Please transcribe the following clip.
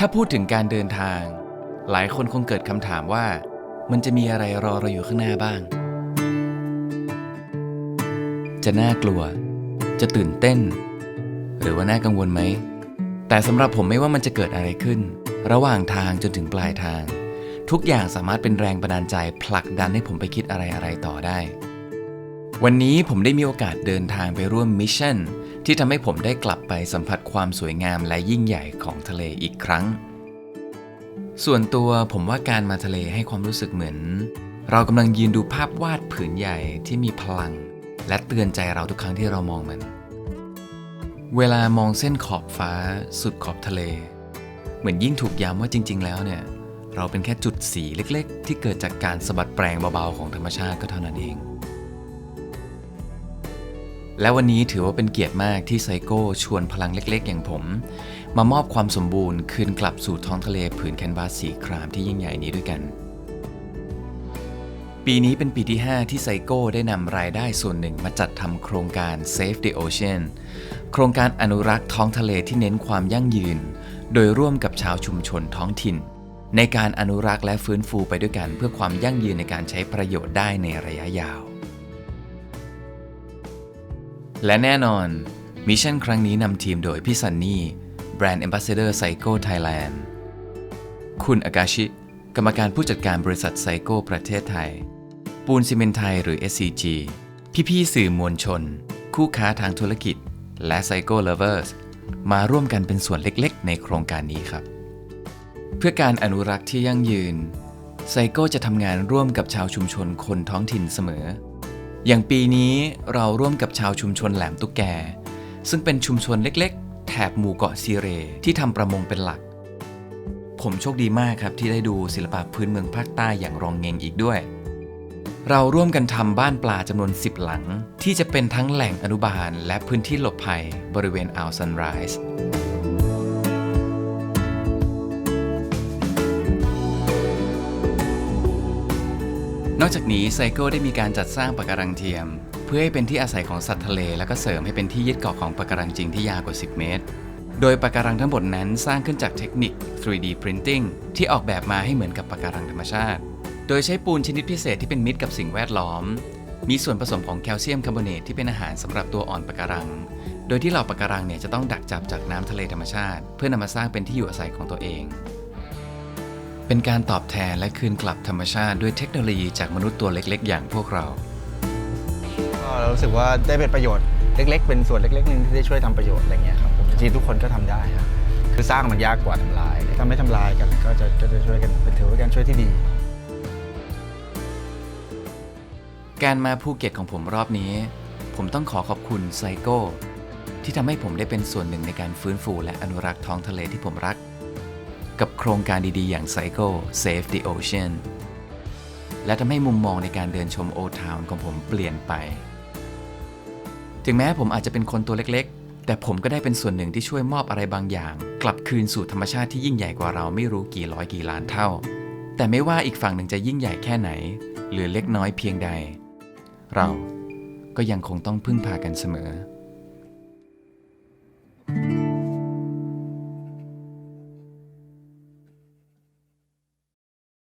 ถ้าพูดถึงการเดินทาง หลายคนคงเกิดคำถามว่า มันจะมีอะไรรอเราอยู่ข้างหน้าบ้าง จะน่ากลัว จะตื่นเต้น หรือว่าน่ากังวลไหม แต่สำหรับผมไม่ว่ามันจะเกิดอะไรขึ้น ระหว่างทางจนถึงปลายทาง ทุกอย่างสามารถเป็นแรงบันดาลใจผลักดันให้ผมไปคิดอะไรอะไรต่อได้ วันนี้ผมได้มีโอกาสเดินทางไปร่วมมิชชั่นที่ทำให้ผมได้กลับไปสัมผัสความสวยงามและยิ่งใหญ่ของทะเลอีกครั้ง ส่วนตัวผมว่าการมาทะเลให้ความรู้สึกเหมือน เรากำลังยืนดูภาพวาดผืนใหญ่ที่มีพลัง และเตือนใจเราทุกครั้งที่เรามองมัน เวลามองเส้นขอบฟ้า สุดขอบทะเล เหมือนยิ่งถูกย้ำว่าจริง ๆ แล้วเนี่ย เราเป็นแค่จุดสีเล็ก ๆ ที่เกิดจากการสะบัดแปลงเบาๆของธรรมชาติก็เท่านั้นเอง และวันนี้ถือว่าเป็นเกียรติมากที่ไซโก้ชวนพลังเล็กๆ อย่างผม มามอบความสมบูรณ์คืนกลับสู่ท้องทะเลผืนแคนวาสสีครามที่ยิ่งใหญ่นี้ด้วยกัน ปีนี้เป็นปีที่ 5 ที่ไซโก้ได้นำรายได้ส่วนหนึ่งมาจัดทำโครงการ Save the Ocean โครงการอนุรักษ์ท้องทะเลที่เน้นความยั่งยืน โดยร่วมกับชาวชุมชนท้องถิ่น ในการอนุรักษ์และฟื้นฟูไปด้วยกันเพื่อความยั่งยืนในการใช้ประโยชน์ได้ในระยะยาว และแน่นอนมิชชั่นครั้งนี้นำทีมโดยพี่ซันนี่แบรนด์ Ambassador Psycho Thailand คุณอากาชิ กรรมการผู้จัดการบริษัทไซโก้ประเทศไทย ปูนซีเมนไทยหรือ SCG พี่ๆสื่อมวลชน คู่ค้าทางธุรกิจ และไซโก้เลเวอร์สมาร่วมกันเป็นส่วนเล็กๆ ในโครงการนี้ครับ เพื่อการอนุรักษ์ที่ยั่งยืนไซโก้จะทำงานร่วมกับชาวชุมชนคนท้องถิ่นเสมอ อย่างปีนี้เราร่วมกับชาวชุมชนแหลมตุกแก ซึ่งเป็นชุมชนเล็กๆ แถบหมู่เกาะซีเร ที่ทำประมงเป็นหลัก ผมโชคดีมากครับที่ได้ดูศิลปะพื้นเมืองภาคใต้อย่างรองเงงอีกด้วย เราร่วมกันทำบ้านปลาจำนวน 10 หลัง ที่จะเป็นทั้งแหล่งอนุบาล และพื้นที่หลบภัยบริเวณอ่าวซันไรส์ อกจากนี้ไซโก้ได้มีการจัดสร้างปะการังเทียม เพื่อให้เป็นที่อาศัยของสัตว์ทะเล และก็เสริมให้เป็นที่ยึดเกาะของปะการังจริงที่ยาวกว่า 10 เมตร โดยปะการังทั้งหมดนั้นสร้างขึ้นจากเทคนิค 3D Printing ที่ออกแบบมาให้เหมือนกับปะการังธรรมชาติ โดยใช้ปูนชนิดพิเศษที่เป็นมิตรกับสิ่งแวดล้อม มีส่วนผสมของแคลเซียมคาร์บอเนตที่เป็นอาหารสำหรับตัวอ่อนปะการัง โดยที่เหล่าปะการังเนี่ยจะต้องดักจับจากน้ำทะเลธรรมชาติ เพื่อนำมาสร้างเป็นที่อยู่อาศัยของตัวเอง เป็นการตอบแทนและคืนกลับธรรมชาติด้วยเทคโนโลยีจากมนุษย์ตัวเล็กๆ อย่างพวกเรา ก็เรารู้สึกว่าได้เป็นประโยชน์เล็ก ๆ เป็นส่วนเล็กๆหนึ่งที่ได้ช่วยทำประโยชน์อะไรเงี้ยครับผมจริงๆทุกคนก็ทำได้ครับคือสร้างมันยากกว่าทำลายถ้าไม่ทำลายกันก็จะจะช่วยกันเป็นถือว่าการช่วยที่ดี การมาภูเก็ตของผมรอบนี้ ผมต้องขอขอบคุณไซโก้ที่ทำให้ผมได้เป็นส่วนหนึ่งในการฟื้นฟูและอนุรักษ์ท้องทะเลที่ผมรัก กับโครงการดีๆ อย่างไซโก้ Save the Ocean และทำให้มุมมองในการเดินชมโอทาวน์ของผมเปลี่ยนไป ถึงแม้ผมอาจจะเป็นคนตัวเล็กๆ แต่ผมก็ได้เป็นส่วนหนึ่งที่ช่วยมอบอะไรบางอย่าง กลับคืนสู่ธรรมชาติที่ยิ่งใหญ่กว่าเราไม่รู้กี่ร้อยกี่ล้านเท่า แต่ไม่ว่าอีกฝั่งหนึ่งจะยิ่งใหญ่แค่ไหน หรือเล็กน้อยเพียงใด เราก็ยังคงต้องพึ่งพากันเสมอ